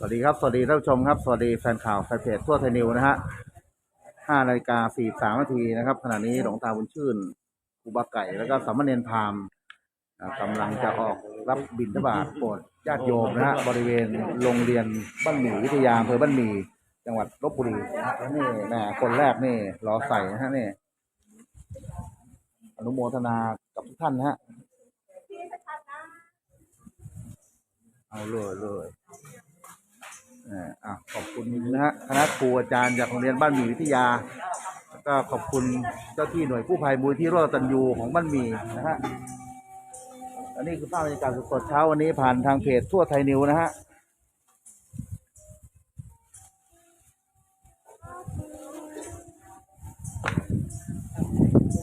สวัสดีครับ สวัสดีท่านผู้ชมครับ สวัสดีแฟนข่าวแฟนเพจทั่วไทยนิวนะฮะห้านาฬิกาสี่สามนาทีนะครับ ขณะนี้หลวงตาบุญชื่นครูบาไก่แล้วก็สามเณรพราหมณ์อ่ากำลังจะออกรับบิณฑบาตโปรดญาติโยมนะฮะบริเวณโรงเรียนบ้านหมี่วิทยาอำเภอบ้านหมี่จังหวัดลบบุรีนะฮะนี่แหม่คนแรกนี่รอใส่นะฮะนี่อนุโมทนากับทุกท่านนะฮะเอาเลยเลย อ่ออะขอบคุณนะฮะคณะครูอาจารย์จากโรงเรียนบ้านหมีวิทยาแล้วก็ขอบคุณเจ้าที่หน่วยกู้ภัยมูลที่ร่วมตันยูของบ้านหมีนะฮะอันนี้คือภาพบรรยากาศสดๆเช้าวันนี้ผ่านทางเพจทั่วไทยนิวนะฮะ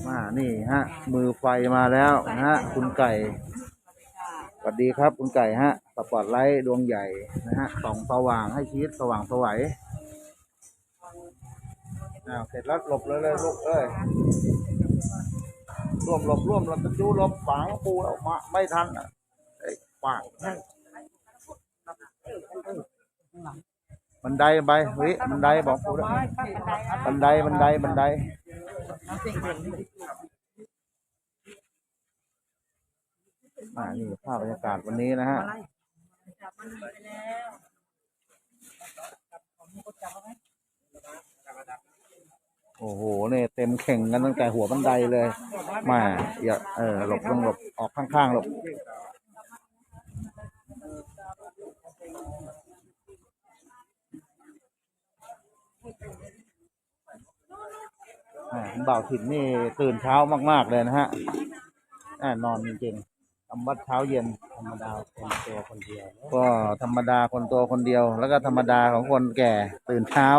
มานี่ฮะ มือไฟมาแล้วนะฮะ คุณไก่สวัสดีครับคุณไก่ฮะ สปอตไลท์ดวงใหญ่นะฮะส่องสว่างให้ชีวิตสว่างสวัยอ้าวเสร็จแล้วหลบเลยเลยลูกเอ้ยร่วมหลบร่วมเราจะจูหลบฝังปูแล้วมาไม่ทันอะไอ้ปากบันไดไปเฮ้ยบันไดบอกปูแล้วบันไดบันไดบันไดอ่านี่ภาพบรรยากาศวันนี้นะฮะ โอ้โหเนี่ยเต็มเข่งกันตั้งแต่หัวบันไดเลยแมาอย่าเออหลบต้องหลบออกข้างๆหลบอ่าคุณบ่าวถิ่นนี่ตื่นเช้ามาก ๆ เลยนะฮะแน่นอนจริงๆทำวัดเช้าเย็น ธรรมดาคนตัวคนเดียว ก็ธรรมดาคนโตคนเดียว แล้วก็ธรรมดาของคนแก่ตื่นเช้า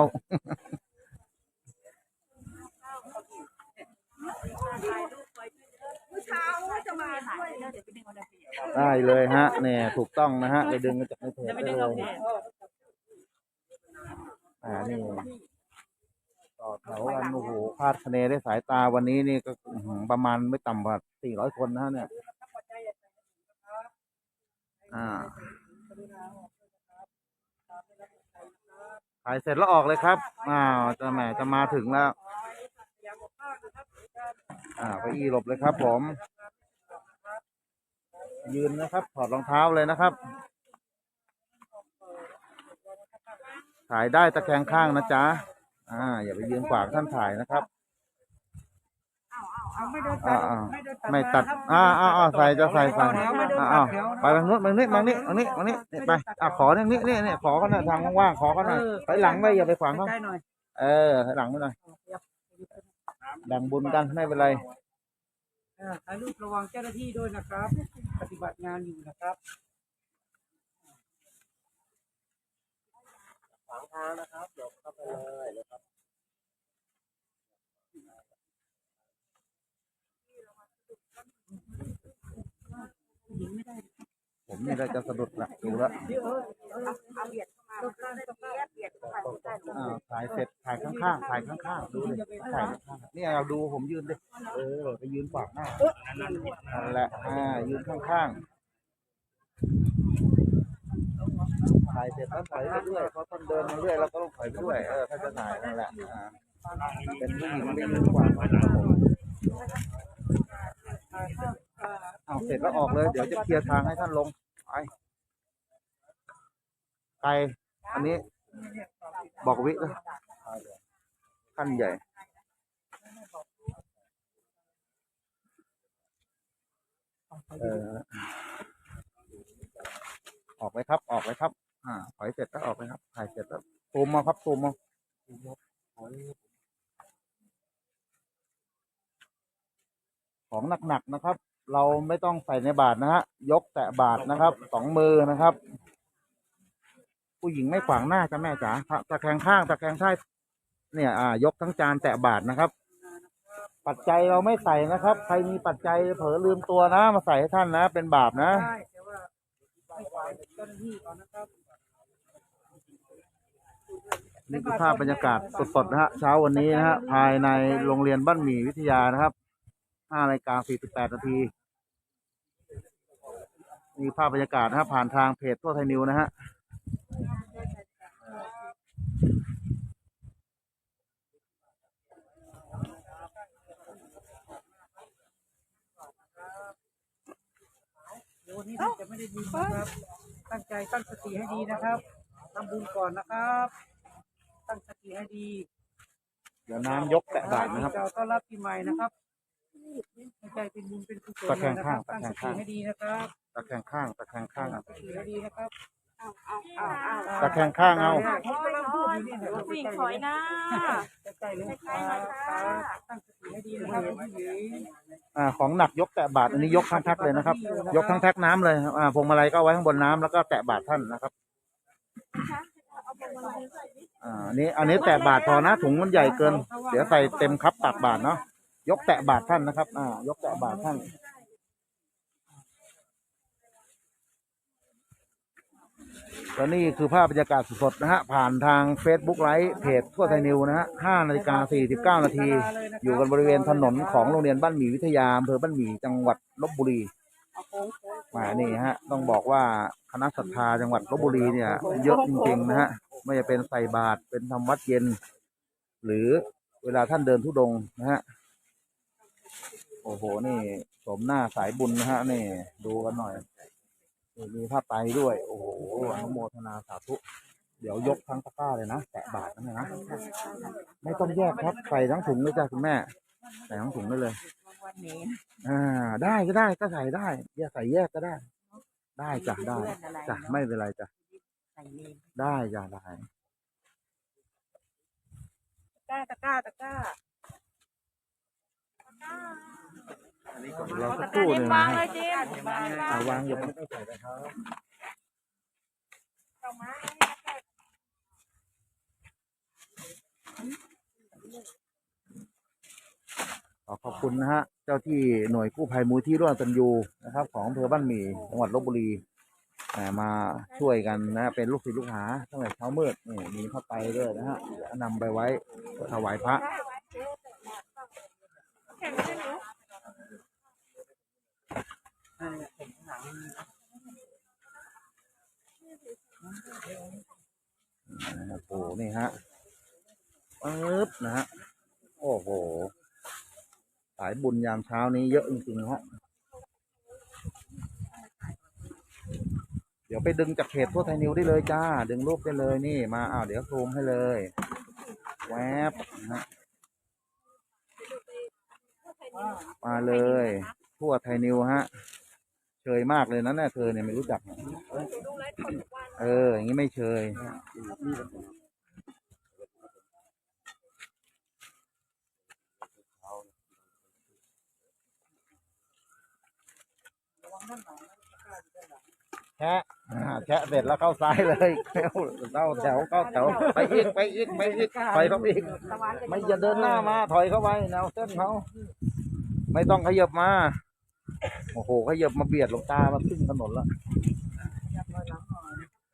เช้าจะมาด้วยเดี๋ยวได้เลยฮะเนี่ยถูกต้องนะฮะไปดึงมาจากในเพจะไปได้เลเอายอ่านี่ต่อแถวกันโอ้โหคาดคะเนได้สายตาวันนี้นี่ก็ประมาณไม่ต่ำกว่าสี่ร้อยคนนะฮะเนี่ย อ่าถ่ายเสร็จแล้วออกเลยครับ อ้าวจะแหมจะมาถึงแล้ว อ่าไปอีหลบเลยครับ ผม ยืนนะครับ ถอดรองเท้าเลยนะครับ ถ่ายได้ตะแคงข้างนะจ๊ะ อ่า อย่าไปยืนขวางท่านถ่ายนะครับ ไม่โดนอ่าอ่าไม่ตัดอ่าอ่าอ่าใส่จะใส่ใส่อ่าอ่าไปทางนู้นทางนี้ทางนี้ทางนี้ทางนี้นี่ไปอ่าขอทางนี้นี่นี่ขอเขาหน่อยทางว่างๆขอเขาหน่อยถอยหลังไปอย่าไปขวางเขาใกล้หน่อยเออถอยหลังไปหน่อยแบ่งบุญกันไม่เป็นไรถ่ายรูประวังเจ้าหน้าที่ด้วยนะครับ ปฏิบัติงานอยู่นะครับขวางทางนะครับหลบเข้าไปเลยนะครับ ผมนี่ได้จะสะดุดละดูละเอาเบียดเข้ามาเบียดเข้ามาใกล้อ่าถ่ายเสร็จถ่ายข้างๆถ่ายข้างๆดูเลยถ่ายข้างๆนี่เราดูผมยืนดิเออไปยืนขวางหน้านั่นแหละอ่ายืนข้างๆถ่ายเสร็จแล้วถอยไปเรื่อยเพราะต้นเดินมาเรื่อยเราก็ต้องถอยไปด้วยเออถ้าจะถ่ายนั่นแหละอ่าเป็นผู้หญิงไม่ยืนขวางครับผม เอาเสร็จแล้วออกเลย เดี๋ยวจะเคลียร์ทางให้ท่านลงไปไกลอันนี้ บอกวิเลยขั้นใหญ่เออออกเลยครับ ออกเลยครับ อ่าถอยเสร็จก็ออกเลยครับถ่ายเสร็จแล้วซูมมาครับซูมมาของหนักๆนะครับ เราไม่ต้องใส่ในบาทนะฮะ ยกแตะบาทนะครับ สองมือนะครับ ผู้หญิงไม่ขวางหน้าจ้ะแม่จ๋าตะแคงข้างตะแคงท้ายเนี่ย อ่า ยกทั้งจานแตะบาทนะครับ ปัจจัยเราไม่ใส่นะครับ ใครมีปัจจัยเผลอลืมตัวนะ มาใส่ให้ท่านนะ เป็นบาปนะ ได้แต่ว่าไม่ขวางเจ้าหน้าที่ก่อนนะครับนี่คือภาพบรรยากาศสดๆนะฮะเช้าวันนี้นะฮะภายในโรงเรียนบ้านหมี่วิทยานะครับ5นาฬิกา48 นาที นี่ภาพบรรยากาศนะฮะผ่านทางเพจทั่วไทยนิวนะฮะเดี๋ยววันนี้จะไม่ได้ยินนะครับ ตั้งใจตั้งสติให้ดีนะครับทำบุญก่อนนะครับ ตั้งสติให้ดีเดี๋ยวน้ำยกแตะบ่ายนะครับ เราต้อนรับปีใหม่นะครับตั้งใจเป็นบุญเป็นกุศลนะครับตั้งสติให้ดีนะครับ ตะแคงข้างตะแคงข้างตั้งสติให้ดีนะครับตะแคงข้างเอาผู้หญิงถอยนะใกล้ๆเลยครับครับตั้งสติให้ดีนะครับอ่าของหนักยกแตะบาทอันนี้ยกทั้งแท็กเลยนะครับ ยกทั้งแท็กน้ำเลยอ่าพวงมาลัยก็ไว้ข้างบนน้ำแล้วก็แตะบาทท่านนะครับอ่าอันนี้อันนี้แตะบาทพอนะถุงมันใหญ่เกิน เดี๋ยวใส่เต็มครับตักบาทเนาะยกแตะบาทท่านนะครับ อ่า ยกแตะบาทท่าน และนี่คือภาพบรรยากาศสดๆนะฮะ ผ่านทาง Facebook ไลฟ์เพจทั่วไทยนิวนะฮะ5นาฬิกา49 นาที อยู่กันบริเวณถนนของโรงเรียนบ้านหมีวิทยาอำเภอบ้านหมีจังหวัดลบบุรีมานี่ฮะ ต้องบอกว่าคณะศรัทธาจังหวัดลบบุรีเนี่ย เยอะจริงๆนะฮะ ไม่ว่าจะเป็นใส่บาตรเป็นทำวัดเย็น หรือเวลาท่านเดินทุดงนะฮะ โอ้โห นี่สมหน้าสายบุญนะฮะ นี่ ดูกันหน่อย มีผ้าไตรด้วย โอ้โหอนุโมทนาสาธุ เดี๋ยวยกทั้งตะกร้าเลยนะแตะบาทนะนะ ไม่ต้องแยกครับใส่ทั้งถุงเลยจ้ะคุณแม่ ใส่ทั้งถุงได้เลยอ่า ได้ก็ได้ก็ใส่ได้แยกใส่แยกก็ได้ ได้จ้ะได้จ้ะไม่เป็นไรจ้ะได้จ้ะได้ตะกร้าตะกร้าเราสัก ตะคกร้ารู่หเน้นึ่นงวานะงเลฮะยจิมอ่าวางอย่าไม่ต้องใส่นะครับขอขอบคุณนะฮะ เจ้าที่หน่วยกู้ภัยมูลที่ร่วมตันยูนะครับ ของอำเภอบ้านหมี่จังหวัดลบบุรีอ่ามาช่วยกันนะ เป็นลูกศิษย์ลูกหาตั้งแต่เช้ามืดนี่มีเข้าไปด้วยนะฮะเดี๋ยวนำไปไว้ถวายพระ นะครับโอ้โหนี่ฮะปึ๊บนะฮะ โอ้โห สายบุญยามเช้านี้เยอะจริงๆฮะ เดี๋ยวไปดึงจากเพจทั่วไทยนิวได้เลยจ้า ดึงรูปได้เลยนี่มาอ้าวเดี๋ยวซูมให้เลย แวบนะฮะ มาเลย ทั่วไทยนิวฮะ เชยมากเลยนะเนี่ยเธอเนี่ยไม่รู้จักเออ อย่างนี้ไม่เชยแชะอ่าแชะเสร็จแล้วเข้าซ้ายเลยเข้าแถวเข้าแถวไปอีกไปอีกไปอีกถอยเข้าไปอีกไม่อย่าเดินหน้ามา ถอยเข้าไปแนวเส้นเขาไม่ต้องขยับมา โอ้โหขยับมาเบียดหลวงตามาขึ้นถนนแล้ว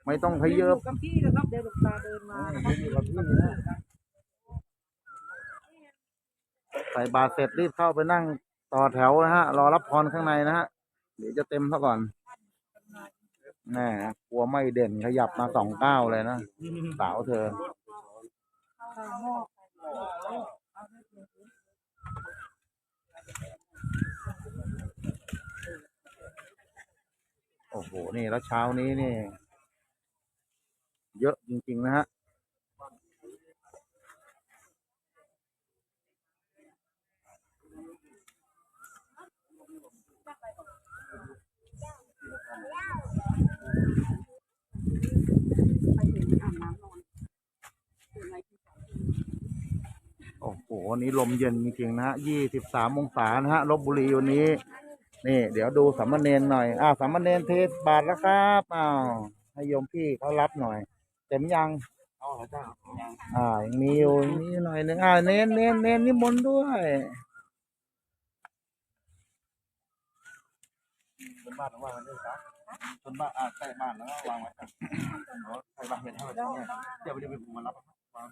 ไม่ต้องขยับกับที่นะครับเดี๋ยวหลวงตาเดินมานะครับอยู่กับที่นะใส่บาตรเสร็จรีบเข้าไปนั่งต่อแถวนะฮะ รอรับพรข้างในนะฮะเดี๋ยวจะเต็มซะก่อนแน่กลัวไม่เด่นขยับมาสองเก้าวเลยนะสาวเธอ โอ้โห นี่แล้วเช้านี้นี่ เยอะจริง ๆ นะฮะ โอ้โหวันนี้ลมเย็นจริง ๆ นะฮะยี่สิบสามองศานะฮะลบบุรีวันนี้ นี่ เดี๋ยวดูสามเณรหน่อย อ้าวสามเณรเทศบาทแล้วครับอ้าวให้โยมพี่เขารับหน่อย เต็มยังเอาเหรอเจ้ายังอ่ายังมีอยู่ยังมีหน่อยหนึ่งอ่าเน้นเน้นเน้นนิมนต์ด้วยบนบ้านของว่ากันด้วยครับบนบ้านอ่าใต้บ้านแล้วก็วางไว้ครับใส่บาตรเห็นให้มันเนี่ยเดี๋ยวไปเดี๋ยวไปผมมารับวาง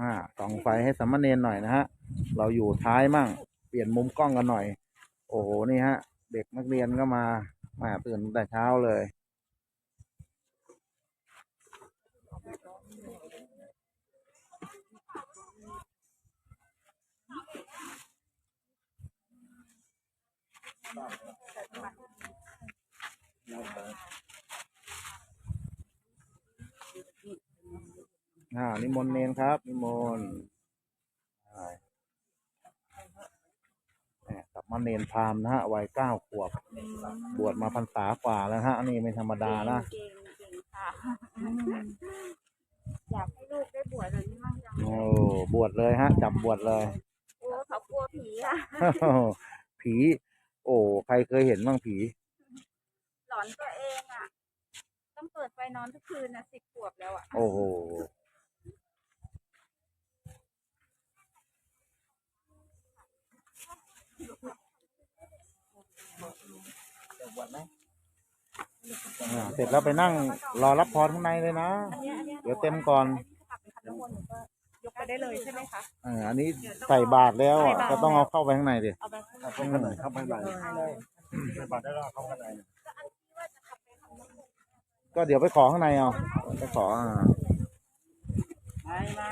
อ่าส่องไฟให้สามเณรหน่อยนะฮะ เราอยู่ท้ายมั่ง เปลี่ยนมุมกล้องกันหน่อย โอ้โห นี่ฮะ เด็กนักเรียนก็มามาตื่นแต่เช้าเลย อ่านิมนต์เนนครับ นิมนต์ใช่เนี่ยกลับมาเนนพราหมณ์นะฮะวัยเก้าขวบ บวชมาพรรษากว่าแล้วฮะ อันนี้ไม่ธรรมดานะเก่งเก่งค่ะอยากให้ลูกได้บวชแบบนี้มั่งจังโอ้บวชเลยฮะ จับบวชเลยโอ้เขากลัวผีค่ะผี โอ้ใครเคยเห็นบ้างผี หลอนตัวเองอะ ต้องเปิดไฟนอนทุกคืนนะสิบขวบแล้วอะ โอ้โห อ่าเสร็จแล้วไปนั่งรอรับพรข้างในเลยนะ เดี๋ยวเต็มก่อนยกไปได้เลยใช่ไหมคะอ่าอันนี้ใส่บาตรแล้วอะก็ต้องเอาเข้าไปข้างในดิเอาไปเข้าไปข้างในเข้าไปข้างในใส่บาตรได้แล้วเข้าข้างในก็เดี๋ยวไปขอข้างในเอาไปขออ่าไม่ไม่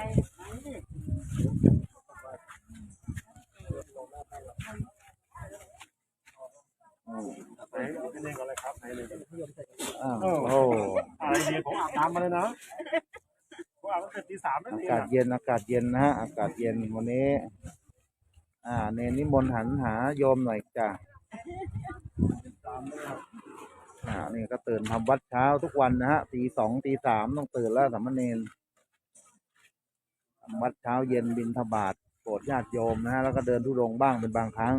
ไหนเน่งก่อนเลยครับไหนเลยอ่าโอ้อะไรดีผมอาบน้ำมาเลยนะผมอาบตั้งแต่ตีสามนั่นอาเองกาศเย็นอากาศเย็นนะฮะอากาศเย็นวันนี้ อ่า เนนนิมนต์หันหาโยมหน่อยจ้ะอ่านี่ก็ตื่นทำวัดเช้าทุกวันนะฮะตีสองตีสามต้องตื่นแล้วสามเณรทำวัดเช้าเย็นบินทบาทโปรดญาติโยมนะฮะแล้วก็เดินทุดงบ้างเป็นบางครั้ง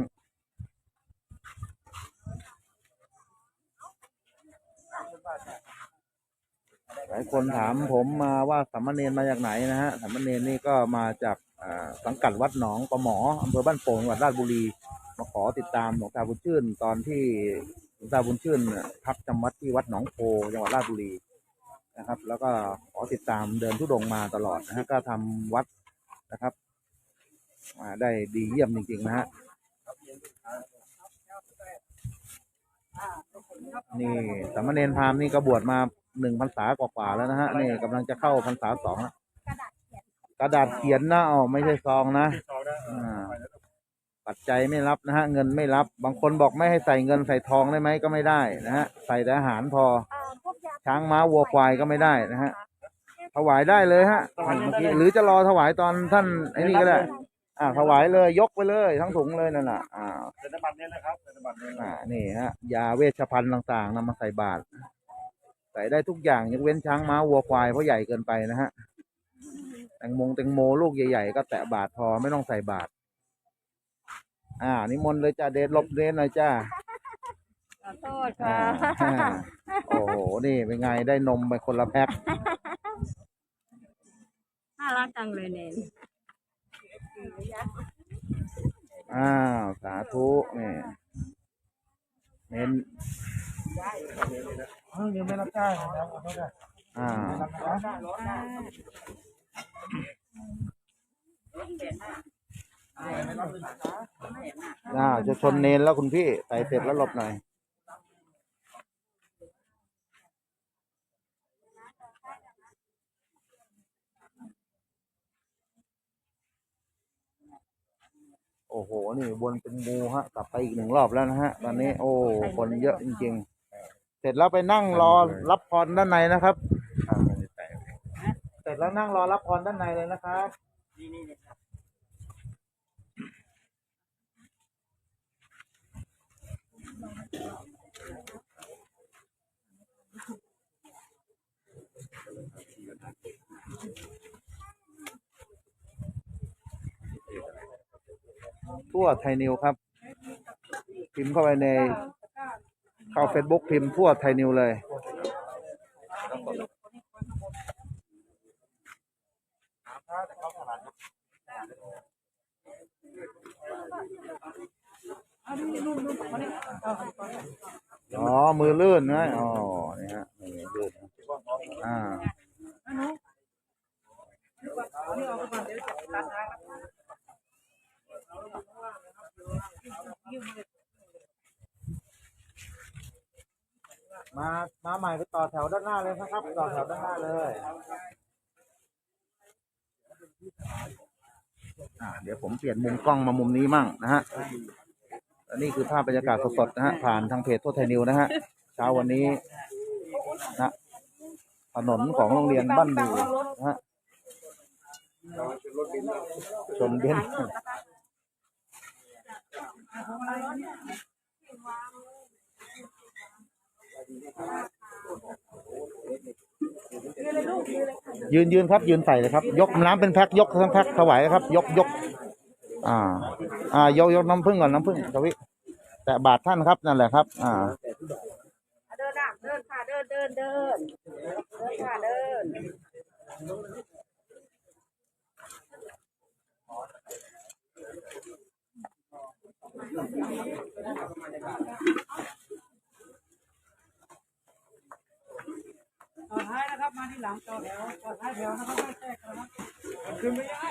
หลายคนถามผมมาว่าสามเณรมาจากไหนนะฮะสามเณรนี่ก็มาจากสังกัดวัดหนองประหมออำเภอบ้านโป่งจังหวัดราชบุรี มาขอติดตามหลวงตาบุญชื่น ตอนที่หลวงตาบุญชื่นพักจำวัดที่วัดหนองโพจังหวัดราชบุรีนะครับ แล้วก็ขอติดตามเดินทุดงมาตลอดนะฮะก็ทำวัดนะครับได้ดีเยี่ยมจริงๆนะฮะนี่สามเณรพามนี่ก็บวชมา หนึ่งพรรษากว่าๆแล้วนะฮะนี่กำลังจะเข้าพรรษาสองแล้วกระดาษเขียนนะอ๋อไม่ใช่ซองนะที่สองนะอ่าปัจจัยไม่รับนะฮะ เงินไม่รับ บางคนบอกไม่ให้ใส่เงินใส่ทองได้ไหมก็ไม่ได้นะฮะใส่แต่อาหารพอเอ่อพวกยาช้างม้าวัวควายก็ไม่ได้นะฮะถวายได้เลยฮะท่านเมื่อกี้หรือจะรอถวายตอนท่านไอ้นี่ก็ได้อ่าถวายเลยยกไปเลย ทั้งถุงเลยนั่นน่ะอ่าเซ็นบัตรเนี่ยนะครับเซ็นบัตรเนี่ยอ่านี่ฮะยาเวชภัณฑ์ต่างๆนำมาใส่บาตร ใส่ได้ทุกอย่างยกเว้นช้างม้าวัวควายเพราะใหญ่เกินไปนะฮะแตงโมงแตงโมลูกใหญ่ๆก็แตะบาทพอไม่ต้องใส่บาท อ่า นิมนต์เลยจ้าเดชหลบเดนหน่อยจ้าขอโทษอ่าค่ะอ่าโอ้โหนี่เป็นไงได้นมไปคนละแพ็คน่ารักจังเลยเนนอ้าวสาธุนี่เน้นเฮ้ย ยังไม่รับจ้างนะครับขอโทษนะอ่าอ่าจะชนเนนแล้วคุณพี่ใส่เสร็จแล้วหลบหน่อยโอ้โห นี่วนเป็นงูฮะ กลับไปอีกหนึ่งรอบแล้วนะฮะ ตอนนี้ โอ้ คนเยอะจริง ๆ เสร็จแล้วไปนั่งรอรับพรด้านในนะครับ เสร็จแล้วนั่งรอรับพรด้านในเลยนะครับทั่วไทยนิวครับ พิมพ์เข้าไปใน เข้าเฟซบุ๊กพิมพ์ทั่วไทยนิวเลย อ๋อ มือลื่นนะอ๋อ นี่ฮะมือลื่นนะอ่า นี่เอาไปก่อนเดี๋ยวจะตัดทาง มา มาใหม่ไปต่อแถวด้านหน้าเลยนะครับ ต่อแถวด้านหน้าเลยอ่าเดี๋ยวผมเปลี่ยนมุมกล้องมามุมนี้มั่งนะฮะและนี่คือภาพบรรยากาศสดๆนะฮะ ผ่านทางเพจทั่วไทยนิวนะฮะ เช้าวันนี้นะถนนของโรงเรียนบ้านดูนะฮะ ชนเบนซ์ ยืนยืนครับ ยืนใส่เลยครับ ยกน้ำเป็นแพ็คยกทั้งแพ็คถวายครับ ยกยกอ่า อ่ายกยกน้ำพึ่งก่อนน้ำพึ่งกวิแต่บาทท่านครับนั่นแหละครับ อ่า เดินอะเดินค่ะเดินเดินเดินเดินค่ะเดิน ต่อท้ายนะครับ มาที่หลังต่อแถวต่อท้ายแถวนะครับไม่แทรกนะครับขึ้นไม่ได้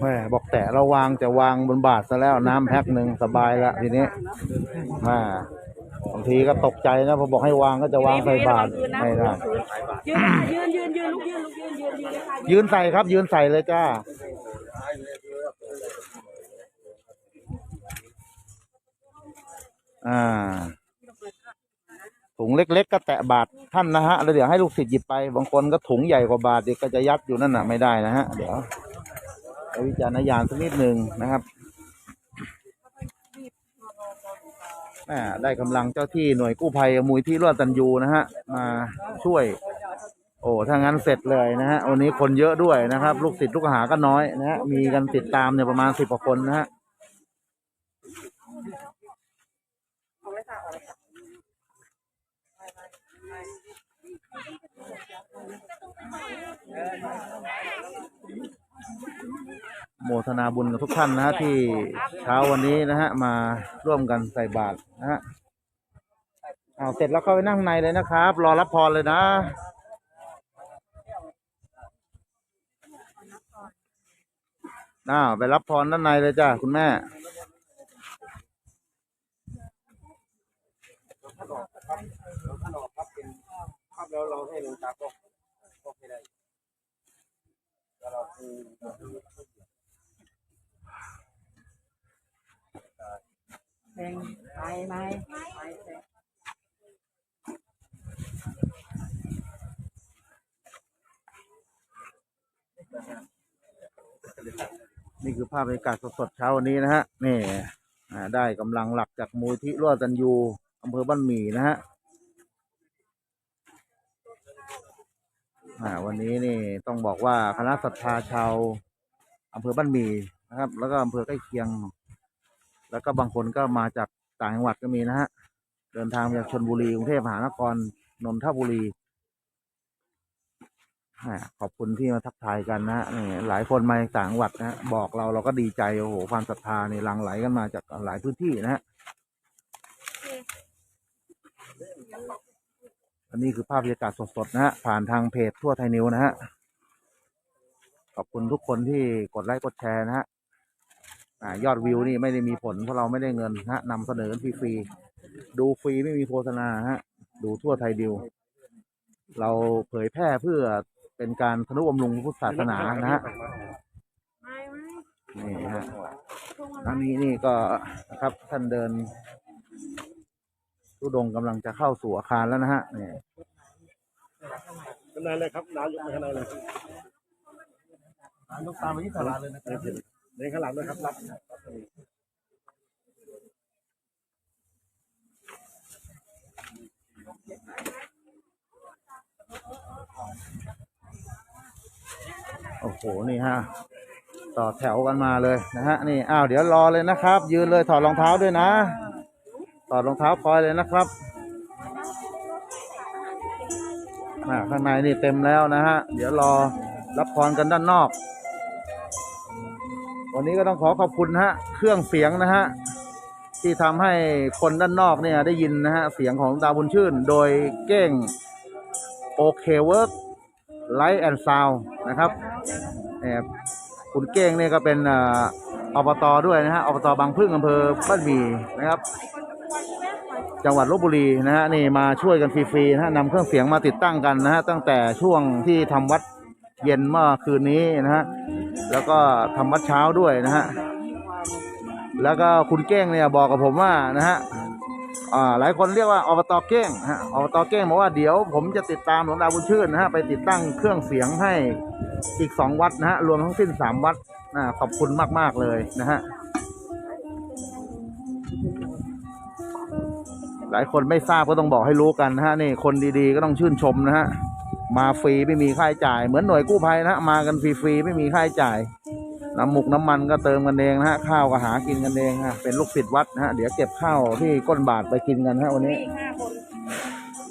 แม่บอกแต่เรา วางจะวางบนบาทซะแล้วน้ำแพ็คหนึ่งสบายละทีนี้แม่บางทีก็ตกใจนะพอบอกให้วางก็จะวางใส่บาทไม่ได้ยืนยืนยืนยืนลุกยืนลุกยืนยืนยืนเลยค่ะยืนใส่ครับ ยืนใส่เลยจ้าอ่าถุงเล็ก ๆ ก็แตะบาทท่านนะฮะแล้วเดี๋ยวให้ลูกศิษย์หยิบไป บางคนก็ถุงใหญ่กว่าบาทเด็กก็จะยัดอยู่นั่นน่ะไม่ได้นะฮะเดี๋ยว วิจารณญาณสักนิดหนึ่งนะครับอ่ได้กำลังเจ้าที่หน่วยกู้ภัยมูลที่ร่วตันยูนะฮะมาช่วย โอ้ถ้างั้นเสร็จเลยนะฮะวันนี้คนเยอะด้วยนะครับ ลูกศิษย์ลูกหาก็น้อยนะฮะมีกันติดตามเนี่ยประมาณสิบกว่าคนนะฮะ โมทนาบุญกับทุกท่านนะฮะที่เช้าวันนี้นะฮะมาร่วมกันใส่บาตรนะฮะเอาเสร็จแล้วเข้าไปนั่งในเลยนะครับ รอรับพรเลยนะอ้าไปรับพรด้านในเลยจ้าคุณแม่ครับแล้วเราให้ลงตาก็ แล้วเราคือแบ่งไปไหมไปแบ่งนี่คือภาพบรรยากาศสดๆเช้าวันนี้นะฮะนี่อ่าได้กำลังหลักจากมูลที่ร่วตันยูอำเภอบ้านหมี่นะฮะ อ่าวันนี้นี่ต้องบอกว่าคณะศรัทธาชาวอำเภอบ้านหมีนะครับ แล้วก็อำเภอใกล้เคียง แล้วก็บางคนก็มาจากต่างจังหวัดก็มีนะฮะเดินทางมาจากชนบุรีกรุงเทพมหานครนนทบุรีขอบคุณที่มาทักทายกันนะนี่หลายคนมาจากต่างจังหวัดนะฮะบอกเราเราก็ดีใจโอ้โหความศรัทธานี่หลั่งไหลกันมาจากหลายพื้นที่นะฮะ อันนี้คือภาพบรรยากาศสดๆนะฮะผ่านทางเพจทั่วไทยนิวนะฮะขอบคุณทุกคนที่กดไลค์กดแชร์นะฮะอ่ายอดวิวนี่ไม่ได้มีผลเพราะเราไม่ได้เงินนะฮะนำเสนอฟรีๆดูฟรีไม่มีโฆษณาฮะ ดูทั่วไทยดิว เราเผยแพร่เพื่อเป็นการทนุบำรุงพุทธศาสนานะฮะไม่ไม่นี่ฮะทางนี้นี่ก็นะครับท่านเดิน ทุดงกำลังจะเข้าสู่อาคารแล้วนะฮะนี่ข้างในเลยครับน้ำยกไปข้างในเลยน้ำยกตามไปที่ศาลาเลยนะครับในข้างหลังด้วยครับรับโอ้โห นี่ฮะ ต่อแถวกันมาเลยนะฮะ นี่ อ้าว เดี๋ยวรอเลยนะครับ ยืนเลยถอดรองเท้าด้วยนะ ถอดรองเท้าคอยเลยนะครับข้างในนี่เต็มแล้วนะฮะ เดี๋ยวรอรับพรกันด้านนอก วันนี้ก็ต้องขอขอบคุณฮะ เครื่องเสียงนะฮะ ที่ทำให้คนด้านนอกเนี่ยได้ยินนะฮะ เสียงของดาวบุญชื่น โดยเก้งโอเคเวิร์กไลท์แอนด์ซาวนะครับแอบคุณเก้งเนี่ยก็เป็นอ่ออบตด้วยนะฮะอบตบางพึ่งอำเภอบ้านหมีนะครับ จังหวัดลบบุรีนะฮะนี่มาช่วยกันฟรีๆนะฮะนำเครื่องเสียงมาติดตั้งกันนะฮะตั้งแต่ช่วงที่ทำวัดเย็นเมื่อคืนนี้นะฮะแล้วก็ทำวัดเช้าด้วยนะฮะแล้วก็คุณเก้งเนี่ยบอกกับผมว่านะฮะอ่าหลายคนเรียกว่าอบตเก้งฮะอบตเก้งบอกว่าเดี๋ยวผมจะติดตามหลวงตาบุญชื่นนะฮะไปติดตั้งเครื่องเสียงให้อีกสองวัดนะฮะรวมทั้งสิ้นสามวัดนะขอบคุณมากๆเลยนะฮะ หลายคนไม่ทราบก็ต้องบอกให้รู้กันนะฮะนี่คนดีๆก็ต้องชื่นชมนะฮะมาฟรีไม่มีค่าใช้จ่าย เหมือนหน่วยกู้ภัยนะฮะมากันฟรีๆไม่มีค่าใช้จ่ายน้ำหมุกน้ำมันก็เติมกันเองนะฮะข้าวก็หากินกันเองฮะเป็นลูกศิษย์วัดนะฮะเดี๋ยวเก็บข้าวที่ก้นบาทไปกินกันฮะวันนี้อีกห้าคน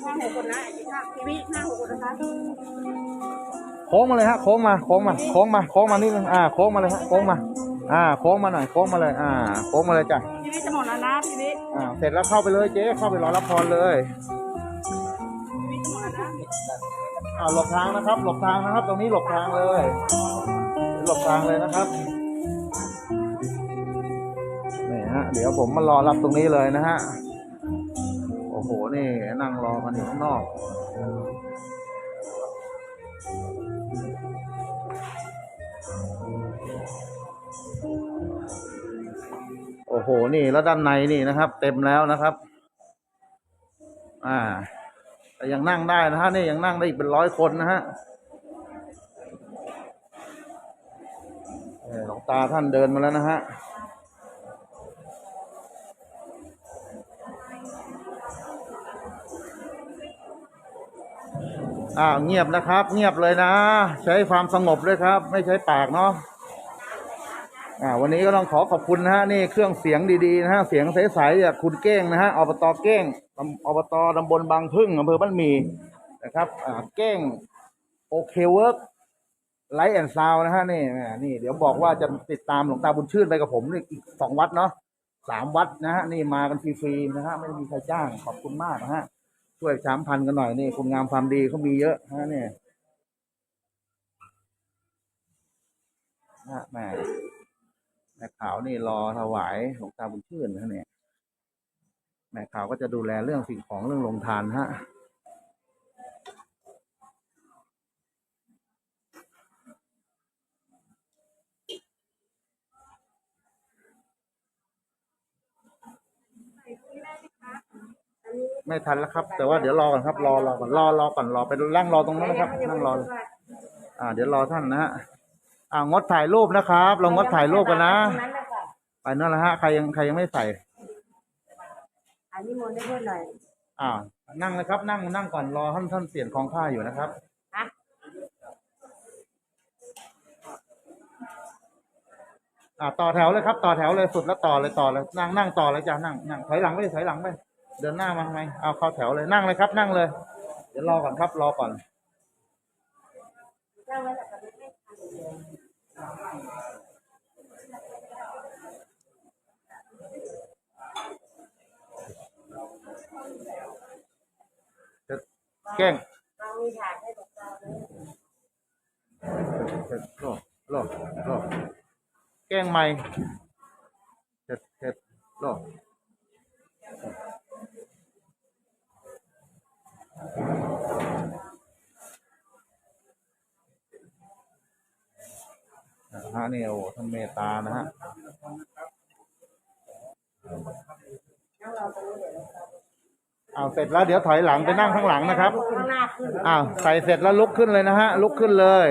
ห้าหกคนนะอีกห้าทีวีอีกห้าหกคนนะคะโค้งมาเลยฮะโค้งมาโค้งมาโค้งมาโค้งมานิดนึงอ่าโค้งมาเลยฮะโค้งมา อ่าโค้งมาหน่อยโค้งมาเลย อ่าโค้งมาเลยจ้ะ เสร็จแล้วเข้าไปเลยเจ๊เข้าไปรอรับพรเลยอ่าหลบทางนะครับ หลบทางนะครับ ตรงนี้หลบทางเลย หลบทางเลยนะครับนี่ฮะเดี๋ยวผมมารอรับตรงนี้เลยนะฮะโอ้โหนี่นั่งรอกันอยู่ข้างนอก หนี่ แล้วด้านในนี่นะครับ เต็มแล้วนะครับ อ่า แต่ยังนั่งได้นะฮะนี่ยังนั่งได้อีกเป็นร้อยคนนะฮะหลวงตาท่านเดินมาแล้วนะฮะอ่าเงียบนะครับ เงียบเลยนะ ใช้ความสงบด้วยครับ ไม่ใช้ปากเนาะ อ่าวันนี้ก็ต้องขอขอบคุณนะฮะนี่เครื่องเสียงดีๆนะฮะเสียงใสๆจากคุณเก้งนะฮะอบตเก้งตำอบตตำบลบางพึ่งอำเภอบ้านหมีนะครับอ่าเก้งโอเคเวิร์กไลท์แอนด์ซาวนะฮะนี่นี่ เดี๋ยวบอกว่าจะติดตามหลวงตาบุญชื่นไปกับผมนี่อีกสองวัดเนาะสามวัดนะฮะนี่มากันฟรีๆนะฮะไม่ได้มีใครจ้างขอบคุณมากนะฮะช่วยสามพันกันหน่อยนี่คุณงามความดีเขามีเยอะนะเนี่ยนะแม่ แม่ขาวนี่รอถวายหลวงตาบุญชื่นนะเนี่ยแม่ขาวก็จะดูแลเรื่องสิ่งของเรื่องโรงทานฮะไม่ทันแล้วครับ แต่ว่าเดี๋ยวรอก่อนครับ รอรอก่อนรอรอก่อนรอไปนั่งรอตรงนั้นนะครับ นั่งรออ่า เดี๋ยวรอท่านนะฮะ อ่างดถ่ายรูปนะครับเรางดถ่ายรูปกันนะนั้นแหละค่ะไปนั่นแหละฮะใครยังใครยังไม่ใส่อันนี้มนต์ได้เพื่อนหน่อยอ่านั่งเลยครับ นั่งนั่งก่อนรอท่านท่านเปลี่ยนของผ้าอยู่นะครับฮะอ่าต่อแถวเลยครับ ต่อแถวเลยสุดแล้วต่อเลยต่อเลยนั่งนั่งต่อเลยจ้ะนั่งนั่งถอยหลังไปถอยหลังไปเดินหน้ามาทำไมเอาเข้าแถวเลยนั่งเลยครับ นั่งเลย เดี๋ยวรอก่อนครับ รอก่อนแกล้งเรามีถาดให้หลวงตาเลยเสร็จโลโลโลแกล้งไม่เสร็จเสร็จโล นะฮะนี่โอ้ท่านเมตตานะฮะเอาเสร็จแล้วเดี๋ยวถอยหลังไปนั่งข้างหลังนะครับข้างหน้าขึ้นอ้าวใส่เสร็จแล้วลุกขึ้นเลยนะฮะลุกขึ้นเลย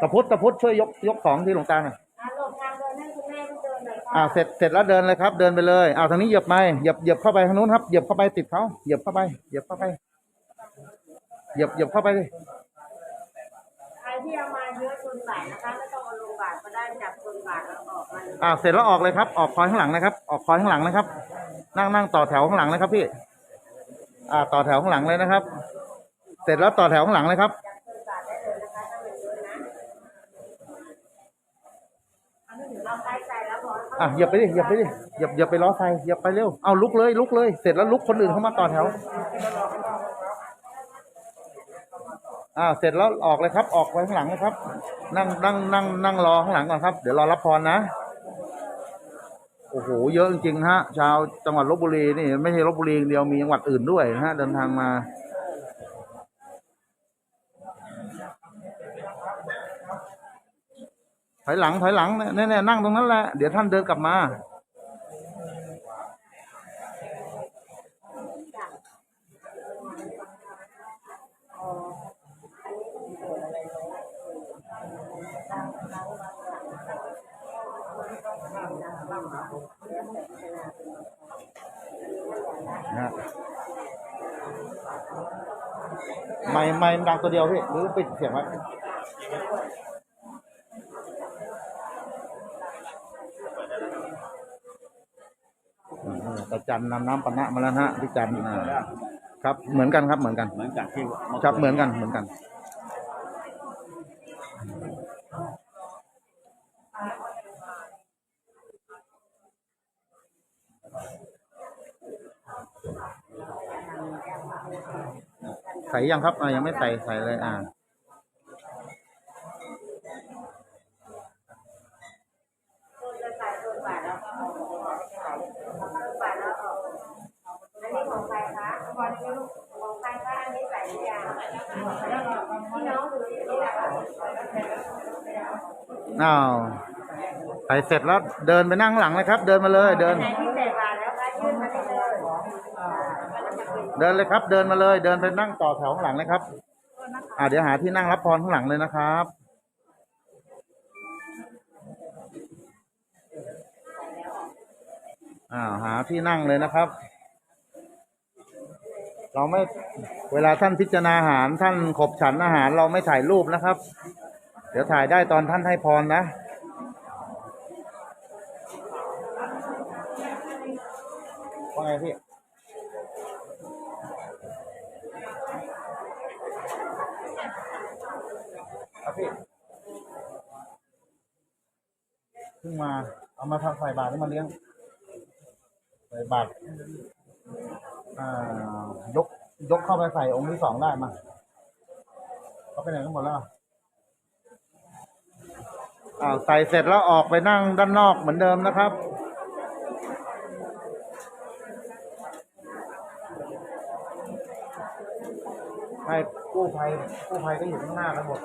ตะพุทธตะพุทธช่วยยกยกของที่หลวงตาหน่อยอะหลบทาเสร็จเสร็จแล้วเดินเลยครับ เดินไปเลยอ้าวทางนี้เหยียบไปเหยียบเหยียบเข้าไปทางนู้นครับเหยียบเข้าไปติดเขาเหยียบเข้าไปเหยียบเข้าไปเหยียบเหยียบเข้าไปเลย ที่เอามาเยอะชนบาทนะคะไม่ต้องเอาลงบาทก็ได้จับชนบาทแล้วออกมาอ่าเสร็จแล้วออกเลยครับ ออกคอยข้างหลังนะครับ ออกคอยข้างหลังนะครับ นั่งนั่งต่อแถวข้างหลังนะครับพี่ อ่า ต่อแถวข้างหลังเลยนะครับ เสร็จแล้วต่อแถวข้างหลังเลยครับเราใช้ใจแล้วพออะเหยียบไปดิเหยียบไปดิเหยียบเหยียบไปล้อไฟเหยียบไปเร็ว เอาลุกเลยลุกเลย เสร็จแล้วลุกคนอื่นเข้ามาต่อแถวอ่ อ่าเสร็จแล้วออกเลยครับ ออกไปข้างหลังนะครับ นั่งนั่งนั่งนั่งรอข้างหลังก่อนครับ เดี๋ยวรอรับพรนะ โอ้โห เยอะจริงๆฮะ ชาวจังหวัดลบบุรีนี่ ไม่ใช่ลบบุรีเดียวมีจังหวัดอื่นด้วยนะฮะเดินทางมาถอยหลังถอยหลังเนี่ยนั่งตรงนั้นแหละ เดี๋ยวท่านเดินกลับมา นะฮะไม่ไม่ดังตัวเดียวพี่หรือปิดเสียงไว้อ่าตาจันนำน้ำปะนะมาแล้วนะฮะพี่จันอ่าครับ เหมือนกันครับเหมือนกัน เหมือนจากที่ครับเหมือนกันเหมือนกัน ใส่ยังครับอ่ายังไม่ใส่ใส่เลยอ่าอันนี้ของใครคะของใครคะอันนี้ใส่ยังอ้าวใส่เสร็จแล้วเดินไปนั่งหลังเลยครับ เดินมาเลยเดิน ไหนที่ใส่บาตรแล้วคะยื่นมาได้เลย เดินเลยครับ เดินมาเลย เดินไปนั่งต่อแถวข้างหลังเลยครับอ่าเดี๋ยวหาที่นั่งรับพรข้างหลังเลยนะครับอ่าหาที่นั่งเลยนะครับ เราไม่เวลาท่านพิจารณาอาหารท่านขบฉันอาหาร เราไม่ถ่ายรูปนะครับ เดี๋ยวถ่ายได้ตอนท่านให้พรนะว่าไงพี่ ครับพี่เพิ่งมา เอามาทำใส่บาตรให้มาเลี้ยงใส่บาตรอ่ายกยกเข้าไปใส่องค์ที่สองได้มาเขาไปไหนกันหมดแล้วอ่าวใส่เสร็จแล้วออกไปนั่งด้านนอกเหมือนเดิมนะครับให้กู้ภัยกู้ภัยก็อยู่ข้างหน้ากันหมด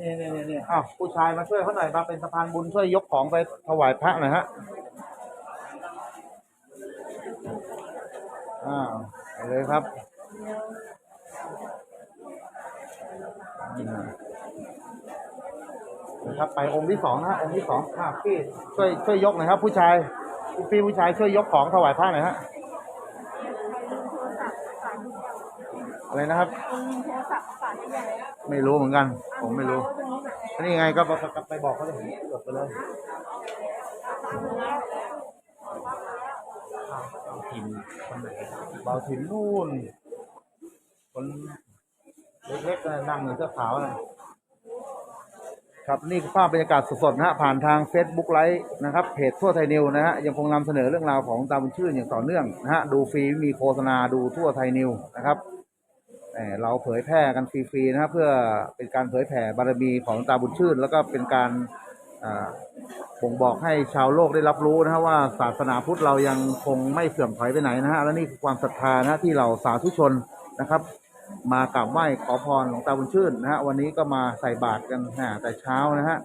นี่นี่นี่นี่อ้าวผู้ชายมาช่วยเขาหน่อยมาเป็นสะพานบุญช่วยยกของไปถวายพระหน่อยฮะอ้าวไปเลยครับนะครับไปองค์ที่สองนะฮะองค์ที่สองค่ะพี่ช่วยช่วยยกหน่อยครับ ผู้ชายพี่ผู้ชายช่วยยกของถวายพระหน่อยฮะ อะไรนะครับ ไม่รู้เหมือนกัน ผมไม่รู้นนี้ไงก็ไปไปบอกเขาเลยจดไปเลยถิ่นคนไหนเบาถิ่นนู่น คนเล็กๆนั่งอยู่เสื้อขาวนะครับนี่คือภาพบรรยากาศสดๆนะฮะผ่านทาง Facebook ไลฟ์นะครับเพจทั่วไทยนิวนะฮะยังคงนำเสนอเรื่องราวของตาบุญชื่นอย่างต่อเนื่องนะฮะดูฟรีไม่มีโฆษณาดูทั่วไทยนิวนะครับ เราเผยแพร่กันฟรีๆนะครับเพื่อเป็นการเผยแผ่บารมีของตาบุญชื่น แล้วก็เป็นการอ่าบ่งบอกให้ชาวโลกได้รับรู้นะครับว่าศาสนาพุทธเรายังคงไม่เสื่อมถอยไปไหนนะฮะและนี่คือความศรัทธานะที่เราสาธุชนนะครับ มากราบไหว้ขอพรของตาบุญชื่นนะฮะวันนี้ก็มาใส่บาตรกันนะแต่เช้านะฮะ